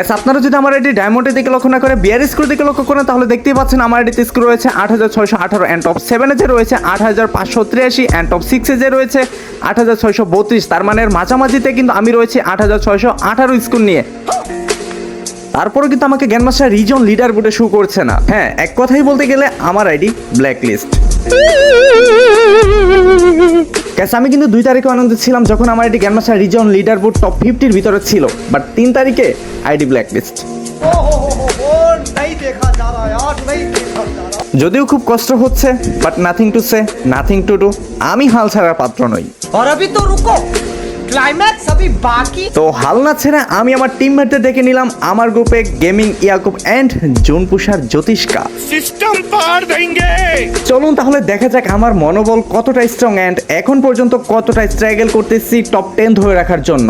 Gas আপনারা যদি আমার এটি ডায়মন্ডের দিকে লক্ষ্য না করে বিয়ার স্ক্রু দিকে লক্ষ্য করেন, তাহলে দেখতেই পাচ্ছেন আমার এটিতে স্ক্রু রয়েছে আট হাজার ছয়শো আঠারো অ্যান্ড টপ সেভেনে যে রয়েছে আট হাজার পাঁচশো তিরাশি অ্যান্ড টপ সিক্সে যে রয়েছে আট হাজার ছয়শো বত্রিশ। তার মানে মাঝামাঝিতে কিন্তু আমি রয়েছি আট হাজার ছয়শো আঠারো স্ক্রু নিয়ে। তারপরে কিন্তু আমাকে গ্যানমাস্টার রিজন লিডার বোর্ডে শু করছে না। হ্যাঁ এক কথাই বলতে গেলে আমার আইডি ব্ল্যাক লিস্ট গ্যাস আমি কিন্তু দুই তারিখে আনন্দ ছিলাম যখন আমার এটি গ্যানমাসা রিজন লিডার বোর্ড টপ ফিফটির ভিতরে ছিল। বাট তিন তারিখে আইডি ব্ল্যাকলিস্ট যদিও খুব কষ্ট হচ্ছে but nothing to say nothing to do আমি হাল ছাড়ার পাত্র নই। और अभी तो रुको क्लाइमैक्स अभी बाकी তো হাল না ছেড়ে আমি আমার টিমমেটদের দেখে নিলাম আমার গ্রুপে গেমিং ইয়াকুব অ্যান্ড জুন পুষার জ্যোতিষ্কা सिस्टम पार देंगे চলুন তাহলে দেখা যাক আমার মনোবল কতটা স্ট্রং অ্যান্ড এখন পর্যন্ত কতটা স্ট্রাগল করতেছি টপ টেন ধরে রাখার জন্য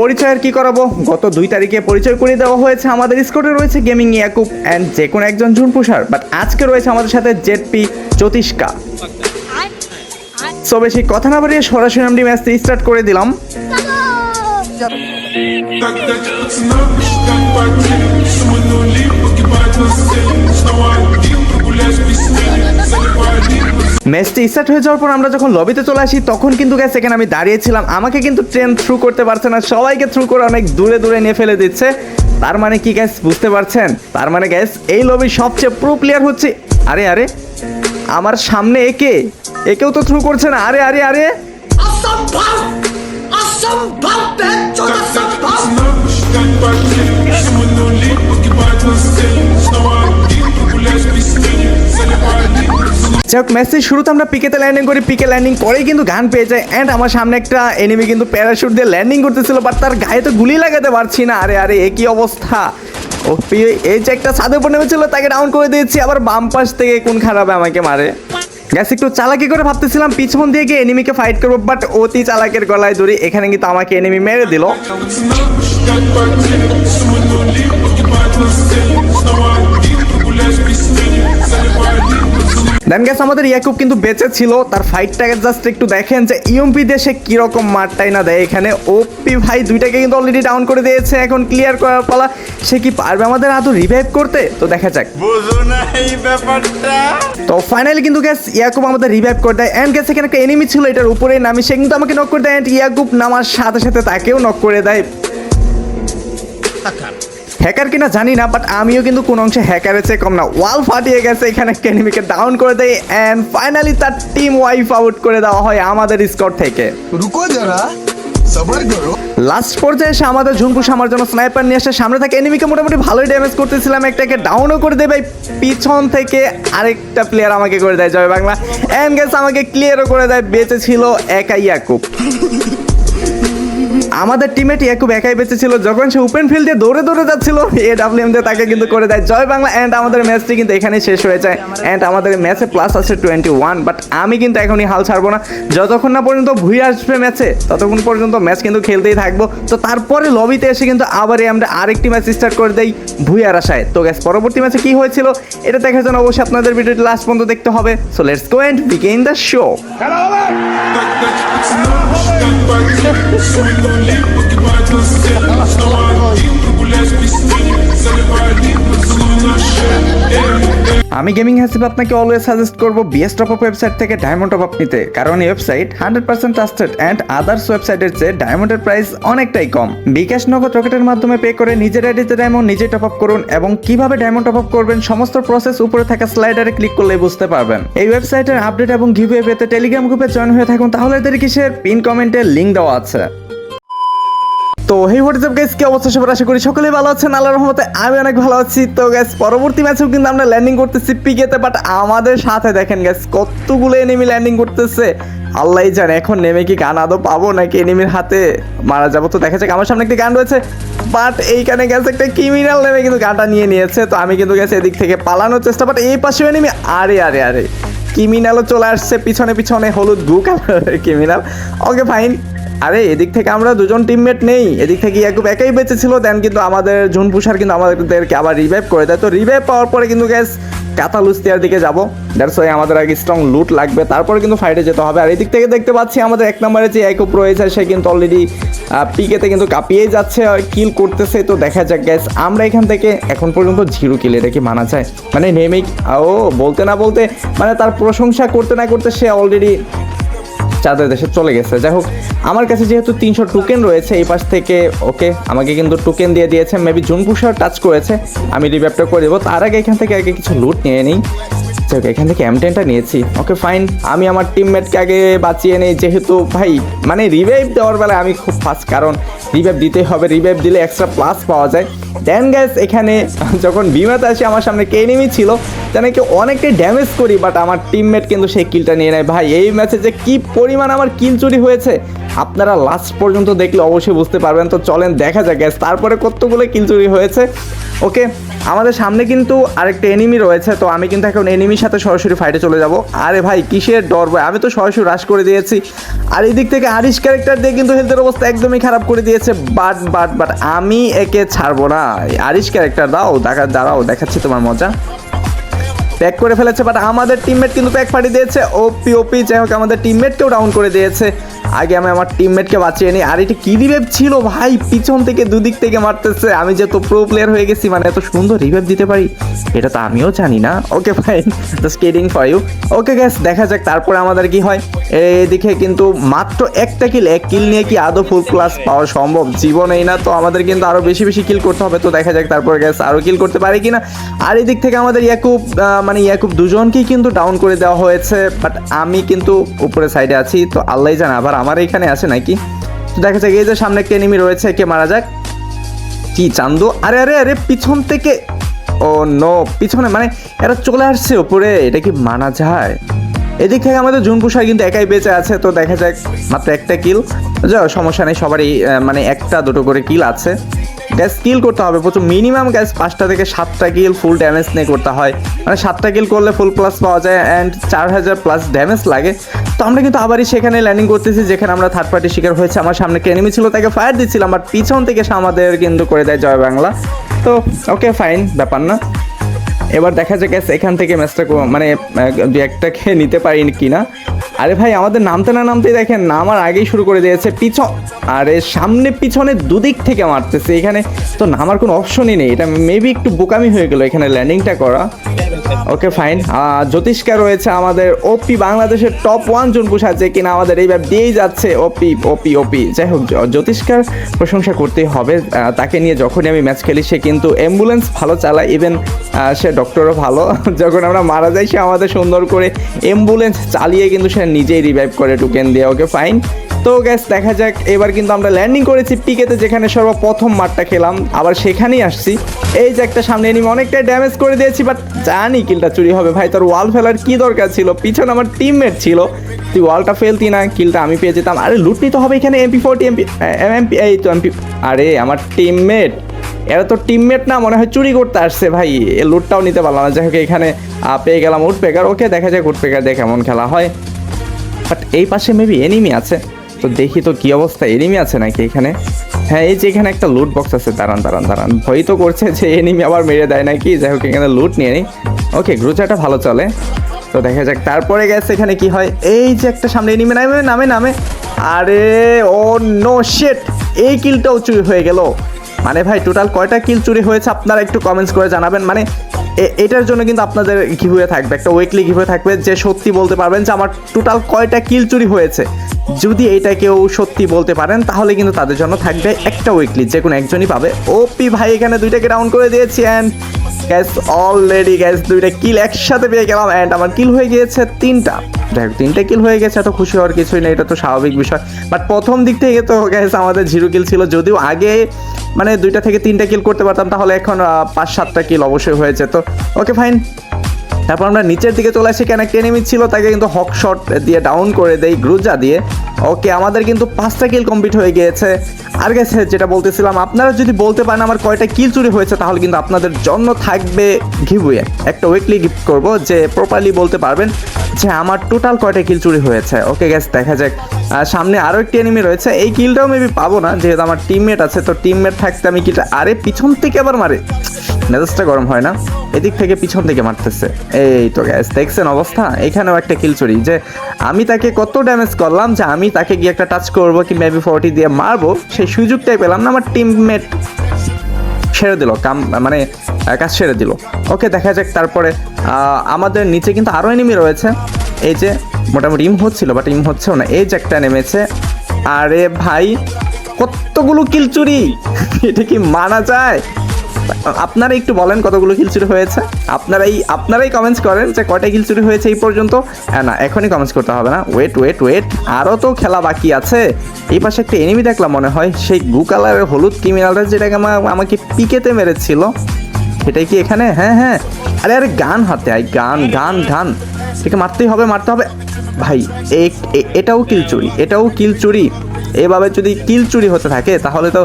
পরিচয়ের কি করাবো? গত দুই তারিখে পরিচয় করে দেওয়া হয়েছে আমাদের স্কোরে রয়েছে গেমিং ইয়াকুব অ্যান্ড যে কোনো একজন জুন পুষার বাট আজকে রয়েছে আমাদের সাথে জেডপি জ্যোতিষ্কা। সো বেশি কথা না বাড়িয়ে সরাসরি আমি ম্যাচটি স্টার্ট করে দিলাম। ম্যাচটি স্টার্ট হয়ে যাওয়ার পর আমরা যখন লবিতে চলে আসি তখন কিন্তু গ্যাস এখানে আমি দাঁড়িয়েছিলাম। আমাকে কিন্তু ট্রেন থ্রু করতে পারছে না। সবাইকে থ্রু করে অনেক দূরে দূরে নিয়ে ফেলে দিচ্ছে। তার মানে কি গ্যাস বুঝতে পারছেন? তার মানে গ্যাস এই লবির সবচেয়ে প্রো প্লেয়ার হচ্ছে আরে আরে আমার সামনে একে। একেও তো থ্রু করছে না। আরে আরে আরে। অসম্ভব! যাই হোক ম্যাচের শুরুতে আমরা পিকেতে ল্যান্ডিং করি। পিকে ল্যান্ডিং করেই কিন্তু গান পেয়ে যায়। অ্যান্ড আমার সামনে একটা এনিমি কিন্তু প্যারাশুট দিয়ে ল্যান্ডিং করতেছিল বাট তার গায়ে তো গুলি লাগাতে পারছি না। আরে আরে একই অবস্থা? ও এই যে একটা ছাদের উপর নেমেছিল, তাকে ডাউন করে দিয়েছি। আবার বাম পাশ থেকে কোন খারাপে আমাকে মারে। গ্যাস একটু চালাকি করে ভাবতেছিলাম, পিছন দিয়ে গিয়ে এনিমিকে ফাইট করব বাট অতি চালাকের গলায় ধরে এখানে কিন্তু আমাকে এনিমি মেরে দিল। দেন গ্যাস আমাদের ইয়াকুব কিন্তু বেঁচে ছিল তার ফাইটটাকে জাস্ট একটু দেখেন যে ইউএমপি দেশে কীরকম মারটাই না দেয়। এখানে ওপি ভাই দুইটাকে কিন্তু অলরেডি ডাউন করে দিয়েছে এখন ক্লিয়ার করার পালা। সে কি পারবে আমাদের আদৌ রিভাইভ করতে? তো দেখা যাক। বুঝো না এই ব্যাপারটা। তো ফাইনালি কিন্তু গ্যাস ইয়াকুব আমাদের রিভাইভ করে দেয়। অ্যান্ড গ্যাস এখানে একটা এনিমি ছিল এটার উপরে নামি সে কিন্তু আমাকে নক করে দেয়। অ্যান্ড ইয়াকুব নামার সাথে সাথে তাকেও নক করে দেয়। হ্যাকার কিনা জানি না বাট আমিও কিন্তু কোন অংশে হ্যাকারের চেয়ে কম না। ওয়াল ফাটিয়ে গেছে এখানে কেনিমিকে ডাউন করে দেয় অ্যান্ড ফাইনালি তার টিম ওয়াইফ আউট করে দেওয়া হয় আমাদের স্কট থেকে। রুকো যারা লাস্ট পর্যায়ে এসে আমাদের ঝুমকু সামার জন্য স্নাইপার নিয়ে এসে সামনে থাকে এনিমিকে মোটামুটি ভালোই ড্যামেজ করতেছিলাম একটাকে ডাউনও করে দেবে পিছন থেকে আরেকটা প্লেয়ার আমাকে করে দেয় জয় বাংলা। এন্ড গেস আমাকে ক্লিয়ারও করে দেয় বেঁচে ছিল একাই ইয়াকুব। আমাদের টিমেট ইয়াকুব একাই বেঁচে ছিল যখন সে ওপেন ফিল্ডে দৌড়ে দৌড়ে যাচ্ছিল এ ডাব্লিউএম দিয়ে তাকে কিন্তু করে দেয়। জয় বাংলা এন্ড আমাদের ম্যাচটি কিন্তু এখানেই শেষ হয়ে যায়। এন্ড আমাদের ম্যাচে প্লাস আছে টোয়েন্টি ওয়ান বাট আমি কিন্তু এখনই হাল ছাড়বো না। যতক্ষণ না পর্যন্ত ভুই আসবে ম্যাচে ততক্ষণ পর্যন্ত ম্যাচ কিন্তু খেলতেই থাকব। তো তারপরে লবিতে এসে কিন্তু আবারই আমরা আরেকটি ম্যাচ স্টার্ট করে দেই ভুইয়ার আশায়। তো গ্যাস পরবর্তী ম্যাচে কি হয়েছিল এটা দেখার জন্য অবশ্যই আপনাদের ভিডিওটি লাস্ট পর্যন্ত দেখতে হবে। So let's go and begin the show আমি গেমিং হাসিব আপনাকে অলওয়েজ সাজেস্ট করব বিএস টপ ওয়েবসাইট থেকে ডায়মন্ড টপ আপ নিতে। কারণ এই website hundred percent trusted and others ওয়েবসাইটের চেয়ে ডায়মন্ডের প্রাইস অনেকটাই কম। বিকাশ নগদ রকেটের মাধ্যমে পে করে নিজের আইডিতে ডায়মন্ড নিজে টপ আপ করুন এবং কীভাবে ডায়মন্ড টপ আপ করবেন সমস্ত প্রসেস উপরে থাকা স্লাইডারে ক্লিক করলে বুঝতে পারবেন। এই ওয়েবসাইটের আপডেট এবং গিভওয়ে পেতে টেলিগ্রাম গ্রুপে জয়েন হয়ে থাকুন, তাহলে এদের কিসের? পিন কমেন্টে লিঙ্ক দেওয়া আছে। তো হেই হোয়াটসঅ্যাপ গাইস কি অবস্থা? সবার আশা করি সকলেই ভালো আছেন। আল্লাহর রহমতে আমি অনেক ভালো আছি। তো গ্যাস পরবর্তী ম্যাচেও কিন্তু আমরা ল্যান্ডিং করতেছি পিকেতে বাট আমাদের সাথে দেখেন গ্যাস কতগুলো এনিমি ল্যান্ডিং করতেছে। আল্লাহ জানে, এখন নেমে কি গান আদৌ পাবো নাকি এনিমির হাতে? মারা যাব তো, দেখা যাক। আমার সামনে একটি গান রয়েছে বাট এইখানে গেছে একটা ক্রিমিনাল নেমে কিন্তু গানটা নিয়ে নিয়েছে। তো আমি কিন্তু গেছে এদিক থেকে পালানোর চেষ্টা বাট এই পাশেও এনিমি আরে আরে আরে ক্রিমিনালও চলে আসছে। পিছনে পিছনে হলুদ গু কালারের ক্রিমিনাল ওকে ফাইন আরে, এদিক থেকে আমরা দুজন টিমমেট নেই। এদিক থেকে ইয়াকুব একাই বেঁচে ছিল দেন কিন্তু আমাদের জুন পুষার কিন্তু আমাদেরকে আবার রিভাইভ করে দেয়। তো রিভাইভ পাওয়ার পরে কিন্তু গ্যাস কাতালুস্তিয়ার দিকে যাব। দ্যাটস ওয়াই আমাদের আগে স্ট্রং লুট লাগবে। তারপরে কিন্তু ফাইটে যেতে হবে। আর এদিক থেকে দেখতে পাচ্ছি আমাদের এক নম্বরে যে একুপ রয়েছে, সে কিন্তু অলরেডি পিকেতে কিন্তু কাঁপিয়েই যাচ্ছে কিল করতেছে। তো দেখা যাক গ্যাস আমরা এখান থেকে এখন পর্যন্ত জিরো কিল এটা কি মানা যায়। মানে নেমেই, ও, বলতে না বলতে মানে তার প্রশংসা করতে না করতে সে অলরেডি চাঁদের দেশে চলে গেছে। যাই হোক আমার কাছে যেহেতু তিনশো টোকেন রয়েছে এই পাশ থেকে ওকে আমাকে কিন্তু টোকেন দিয়ে দিয়েছে। মেবি জুন পুষার টাচ করেছে। আমি রিভাইভটা করে দেবো। তার আগে এখান থেকে আগে কিছু লুট নিয়ে নিই। হোক, এখান থেকে এম নিয়েছি। ওকে ফাইন আমি আমার টিমমেটকে আগে বাঁচিয়ে নিই। যেহেতু ভাই মানে রিভাইভ দেওয়ার বেলায় আমি খুব ফাস্ট কারণ রিভাইভ দিতেই হবে। রিভাইভ দিলে এক্সট্রা প্লাস পাওয়া যায়। দেন গ্যাস এখানে যখন বিমাতে আসে আমার সামনে কে এনিমি ছিল তেনাকে অনেকটাই ড্যামেজ করি বাট আমার টিমমেট কিন্তু সেই কিলটা নিয়ে নেয়। ভাই এই ম্যাচে যে কি পরিমাণ আমার কিল চুরি হয়েছে আপনারা লাস্ট পর্যন্ত দেখলে অবশ্যই বুঝতে পারবেন। তো চলেন দেখা যাক গ্যাস তারপরে কতগুলো কিল চুরি হয়েছে। ওকে আমাদের সামনে কিন্তু আরেকটা এনিমি রয়েছে, তো আমি কিন্তু এখন এনিমির সাথে সরাসরি ফাইটে চলে যাব। আরে ভাই, কিসের ডর ভাই? আমি তো সরাসরি রাশ করে দিয়েছি। আর এই দিক থেকে আরিশ ক্যারেক্টার দিয়ে কিন্তু হেলথের অবস্থা একদমই খারাপ করে দিয়েছে। বাট বাট বাট আমি একে ছাড়বো না। আরিশ ক্যারেক্টার দাও, দেখা, দাঁড়াও, দেখাচ্ছি তোমার মজা। প্যাক করে ফেলেছে বাট আমাদের টিমমেট কিন্তু প্যাক পাঠিয়ে দিয়েছে। ওপি ওপি যাই হোক, আমাদের টিমমেটকেও ডাউন করে দিয়েছে। আগে আমি আমার টিমমেটকে বাঁচিয়ে নিই। আর এটা কি রিভেভ ছিল ভাই? পিছন থেকে, দুদিক থেকে মারতেছে। আমি যে তো প্রো প্লেয়ার হয়ে গেছি মানে এত সুন্দর রিভেভ দিতে পারি, এটা তো আমিও জানি না। Okay fine just kidding for you okay guys দেখা যাক তারপরে আমাদের কি হয়। এদিকে কিন্তু মাত্র একটা কিল এক কিল নিয়ে কি আদৌ ফুল ক্লাস পাওয়া সম্ভব? জীবনেই না, তো আমাদের কিন্তু আরও বেশি বেশি কিল করতে হবে। তো দেখা যাক তারপরে গ্যাস আরও কিল করতে পারি কিনা। আর এদিক থেকে আমাদের ইয়াকুব মানে ইয়াকুব দুজনকেই কিন্তু ডাউন করে দেওয়া হয়েছে। বাট আমি কিন্তু উপরে সাইডে আছি, তো আল্লাহ জানে, আবার আমার এখানে আছে নাকি? তো দেখা যাক, এই যে সামনে একটা এনিমি রয়েছে, কে মারা যাক। কি চান্দু? আরে আরে আরে, পিছন থেকে ও ন পিছনে মানে এরা চলে আসছে ওপরে এটা কি মানা যায়? এদিক থেকে আমাদের জুন পুষার কিন্তু একাই বেঁচে আছে, তো দেখা যাক, মাত্র একটা কিল যা সমস্যা নেই, সবারই মানে একটা, দুটো করে কিল আছে। গ্যাস কিল করতে হবে। প্রচুর মিনিমাম গ্যাস পাঁচটা থেকে সাতটা কিল ফুল ড্যামেজ নিয়ে করতে হয়। মানে সাতটা কিল করলে ফুল প্লাস পাওয়া যায় অ্যান্ড চার হাজার প্লাস ড্যামেজ লাগে। তো আমরা কিন্তু আবারই সেখানে ল্যান্ডিং করতেছি, যেখানে আমরা থার্ড পার্টি শিকার হয়েছে। আমার সামনে কেনেমি ছিল তাকে ফায়ার দিচ্ছিলাম বাট পিছন থেকে সে আমাদের কিন্তু করে দেয় জয় বাংলা। তো ওকে ফাইন ব্যাপার না। এবার দেখা যাক এখান থেকে ম্যাচটা মানে দু একটা খেয়ে নিতে পারি কি না আরে ভাই, আমাদের নামতে না নামতেই দেখেন নামার আগেই শুরু করে দিয়েছে পিছন। আরে, সামনে পিছনে দুদিক থেকে মারতেছে এখানে। তো নামার কোনো অপশনই নেই। এটা মেবি একটু বোকামি হয়ে গেলো এখানে ল্যান্ডিংটা করা। ওকে ফাইন জ্যোতিষ্কা রয়েছে আমাদের ওপি বাংলাদেশের টপ ওয়ান জন আছে কিনা আমাদের এই ব্যাপ দিয়েই যাচ্ছে ওপি ওপি ওপি যাই হোক জ্যোতিষ্কার প্রশংসা করতেই হবে। তাকে নিয়ে যখনই আমি ম্যাচ খেলি, সে কিন্তু অ্যাম্বুলেন্স ভালো চালায় ইভেন সে ডক্টরও ভালো। যখন আমরা মারা যাই, সে আমাদের সুন্দর করে অ্যাম্বুলেন্স চালিয়ে কিন্তু সে নিজেই রিভাইভ করে টুকেন দিয়ে। ওকে ফাইন তো গ্যাস দেখা যাক। এবার কিন্তু আমরা ল্যান্ডিং করেছি পিকেতে যেখানে সর্বপ্রথম মারটা খেলাম। আবার সেখানেই আসছি। এই যে একটা সামনে এনিমি অনেকটাই ড্যামেজ করে দিয়েছি বাট জানি কিলটা চুরি হবে। ভাই, তোর ওয়াল ফেলার কি দরকার ছিল? পিছনে আমার টিমমেট ছিল। তুই ওয়ালটা ফেলতি না, কিলটা আমি পেয়ে যেতাম। আরে লুট নিতে হবে এখানে এমপি ফোরটি এমপি এমপি এই তো এমপি আরে, আমার টিমমেট এরা তো টিমমেট না, মনে হয় চুরি করতে আসছে, ভাই। এ লুটটাও নিতে পারলাম না। যাই হোক, এখানে পেয়ে গেলাম উড পেকার ওকে, দেখা যাক উড পেকার দিয়ে কেমন খেলা হয়। বাট এই পাশে মেবি এনিমি আছে। তো দেখি তো কি অবস্থা এনিমি আছে নাকি এখানে? হ্যাঁ এই যে এখানে একটা লুট বক্স আছে, দাঁড়ান দাঁড়ান দাঁড়ান। ভয় তো করছে যে এনিমি আবার মেরে দেয় নাকি, যাই হোক, এখানে লুট নিয়ে নিই। ওকে গ্রুচাটা ভালো চলে। তো দেখা যাক, তারপরে গেছে এখানে কি হয়? এই যে একটা সামনে এনিমি নামে নামে নামে। আরে ও নো শেট এই কিলটাও চুরি হয়ে গেল। মানে ভাই টোটাল কয়টা কিল চুরি হয়েছে আপনারা একটু কমেন্টস করে জানাবেন। মানে এটার জন্য কিন্তু আপনাদের গিভওয়ে থাকবে, একটা উইকলি গিভওয়ে থাকবে যে সত্যি বলতে পারবেন যে আমার টোটাল কয়টা কিল চুরি হয়েছে। যদি এটা কেউ সত্যি বলতে পারেন, তাহলে কিন্তু তাদের জন্য থাকবে একটা উইকলি যে কোনো একজনই পাবে। ওপি ভাই, এখানে দুইটাকে ডাউন করে দিয়েছি অ্যান্ড গ্যাস অলরেডি গ্যাস দুইটা কিল একসাথে পেয়ে গেলাম অ্যান্ড আমার কিল হয়ে গিয়েছে তিনটা। দেখ, তিনটা কিল হয়ে গেছে, এত খুশি হওয়ার কিছুই নেই, এটা তো স্বাভাবিক বিষয়। বাট প্রথম দিক থেকে তো গ্যাস আমাদের জিরো কিল ছিল। যদিও আগে মানে দুইটা থেকে তিনটা কিল করতে পারতাম, তাহলে এখন পাঁচ সাতটা কিল অবশ্যই হয়ে যেত ওকে ফাইন তারপর আমরা নিচের দিকে চলে আসি, কেন একটা enemy ছিল তাকে কিন্তু হক শট দিয়ে ডাউন করে দেই গ্রুজা দিয়ে। ওকে আমাদের কিন্তু পাঁচটা কিল কমপ্লিট হয়ে গিয়েছে। আর গেছে যেটা বলতেছিলাম, আপনারা যদি বলতে পারেন আমার কয়টা কিল চুরি হয়েছে, তাহলে কিন্তু আপনাদের জন্য থাকবে গিভওয়ে একটা উইকলি গিফট করব, যে প্রপারলি বলতে পারবেন যে আমার টোটাল কয়টা কিল চুরি হয়েছে। ওকে গ্যাস দেখা যাক। সামনে আরও একটি এনিমি রয়েছে, এই কিলটাও মেবি পাবো না, যেহেতু আমার টিমমেট আছে, তো টিমমেট থাকতে আমি কিলটা আরে পিছন থেকে আবার মারে? মেজাজটা গরম হয় না। এদিক থেকে পিছন থেকে মারতেছে। এই তো গ্যাস দেখছেন অবস্থা? এখানেও একটা কিল চুরি যে আমি তাকে কত ড্যামেজ করলাম যে আমি তাকে গিয়ে একটা টাচ করব কি মেবি ফোরটি দিয়ে মারবো, সেই সুযোগটাই পেলাম না, আমার টিমমেট ছেড়ে দিল, কাম মানে কাজ ছেড়ে দিল। ওকে দেখা যাক তারপরে আমাদের নিচে কিন্তু আরও এনিমি রয়েছে। এই যে, মোটামুটি ইম হচ্ছিল বাট ইম হচ্ছেও না। এই যে একটা নেমেছে। আরে ভাই, কতগুলো কিল চুরি? এটা কি মানা যায়? আপনারা একটু বলেন কতগুলো কিল চুরি হয়েছে। আপনারাই আপনারাই কমেন্টস করেন যে কয়টা কিল চুরি হয়েছে এই পর্যন্ত। আহ, না এখনই কমেন্টস করতে হবে না। ওয়েট ওয়েট ওয়েট আরও তো খেলা বাকি আছে। এই পাশে একটা এনিমি দেখলাম মনে হয় সেই গু কালারের হলুদ ক্রিমিনালটা যেটাকে আমা- আমাকে পিকেতে মেরেছিল। সেটাই কি এখানে? হ্যাঁ হ্যাঁ। আরে আরে গান হাতে আই গান গান গান। একে মারতেই হবে মারতে হবে। ভাই এটাও কিল চুরি এটাও কিল চুরি এভাবে যদি কিল চুরি হতে থাকে, তাহলে তো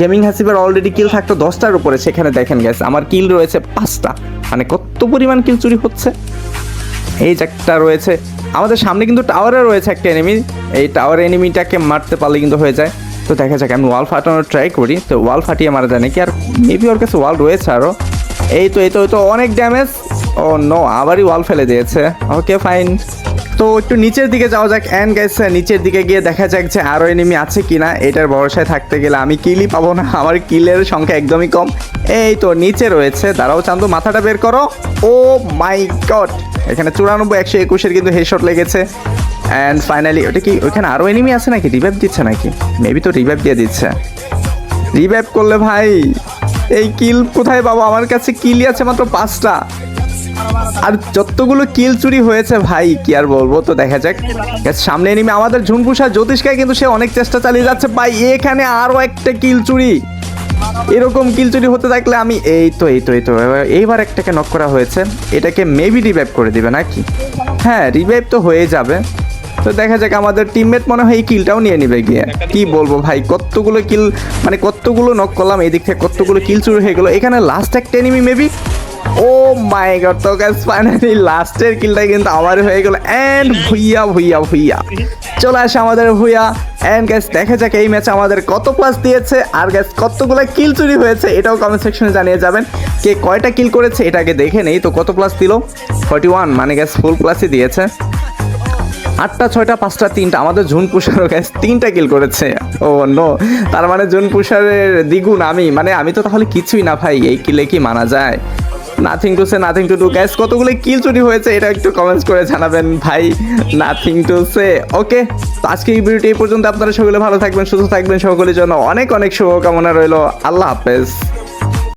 গেমিং হাসিবের অলরেডি কিল থাকতো দশটার উপরে, সেখানে দেখেন গেছে আমার কিল রয়েছে পাঁচটা। মানে কত পরিমাণ কিল চুরি হচ্ছে? এই যে একটা রয়েছে, আমাদের সামনে কিন্তু টাওয়ারে রয়েছে একটা এনিমি এই টাওয়ার এনিমিটাকে মারতে পারলে কিন্তু হয়ে যায়। তো দেখা যাক, আমি ওয়াল ফাটানোর ট্রাই করি, তো ওয়াল ফাটিয়ে মারা যায় নাকি? আর মেবি ওর কাছে ওয়াল রয়েছে আরও এই তো এই তো এই তো, অনেক ড্যামেজ ও নো আবারই ওয়াল ফেলে দিয়েছে। ওকে ফাইন তো একটু নিচের দিকে যাওয়া যাক। অ্যান্ড গেছে নিচের দিকে গিয়ে দেখা যাক যে আরও এনিমি আছে কিনা। এটার ভরসায় থাকতে গেলে আমি কিলই পাবো না। আমার কিলের সংখ্যা একদমই কম। এই তো নিচে রয়েছে। দাঁড়াও চান্দু, মাথাটা বের করো। ও মাই গড এখানে চুরানব্বই, একশো একুশের কিন্তু হেডশট লেগেছে। অ্যান্ড ফাইনালি ওটা কি, ওখানে আরও এনিমি আছে নাকি? রিভাইভ দিচ্ছে নাকি? মেবি তো রিভাইভ দিয়ে দিচ্ছে। রিভাইভ করলে ভাই, এই কিল কোথায় পাবো? আমার কাছে কিলই আছে মাত্র পাঁচটা। আর যতগুলো কিল চুরি হয়েছে ভাই, কি আর বলব, তো দেখা যাক। সামনে এনিমি আমাদের ঝুনপুষা জ্যোতিষকে কিন্তু সে অনেক চেষ্টা চালিয়ে যাচ্ছে। ভাই, এখানে আরও একটা কিল চুরি। এরকম কিল চুরি হতে থাকলে আমি এই তো এই তো এই তো এইবার একটাকে নক করা হয়েছে। এটাকে মেবি রিভাইভ করে দিবে নাকি? হ্যাঁ রিভাইভ তো হয়ে যাবে। তো দেখা যাক আমাদের টিমমেট মনে হয় এই কিলটাও নিয়ে নিবে গিয়ে। কি বলব ভাই, কতগুলো কিল মানে কতগুলো নক করলাম এই দিক থেকে কতগুলো কিল চুরি হয়ে গেলো। এখানে লাস্ট একটা enemy maybe oh my god তো গ্যাস ফাইনালি লাস্টের কিলটা কিন্তু আমার হয়ে গেল। এন্ড ভুইয়া ভুইয়া ভুইয়া চলে আসে আমাদের ভুইয়া এন্ড গ্যাস দেখা যাক এই ম্যাচে আমাদের কত প্লাস দিয়েছে। আর গ্যাস কতগুলো কিল চুরি হয়েছে, এটাও কমেন্ট সেকশনে জানিয়ে যাবেন। কে কয়টা কিল করেছে এটাকে দেখে নেই। তো কত প্লাস দিল? ফর্টি ওয়ান মানে গ্যাস ফুল প্লাসই দিয়েছে। আটটা, ছয়টা, পাঁচটা, তিনটা। আমাদের জুন পুষারও গ্যাস তিনটা কিল করেছে। ও নো তার মানে জুন পুষারের দ্বিগুণ আমি। মানে আমি তো তাহলে কিছুই না ভাই, এই কিলে কি মানা যায়? Nothing to say nothing to do guys কতগুলো কিল চুরি হয়েছে এটা একটু কমেন্টস করে জানাবেন ভাই। নাথিং টু সে ওকে তো আজকে এই ভিডিওটি এই পর্যন্ত। আপনারা সকলে ভালো থাকবেন, সুস্থ থাকবেন। সকলের জন্য অনেক অনেক শুভকামনা রইল। আল্লাহ হাফেজ।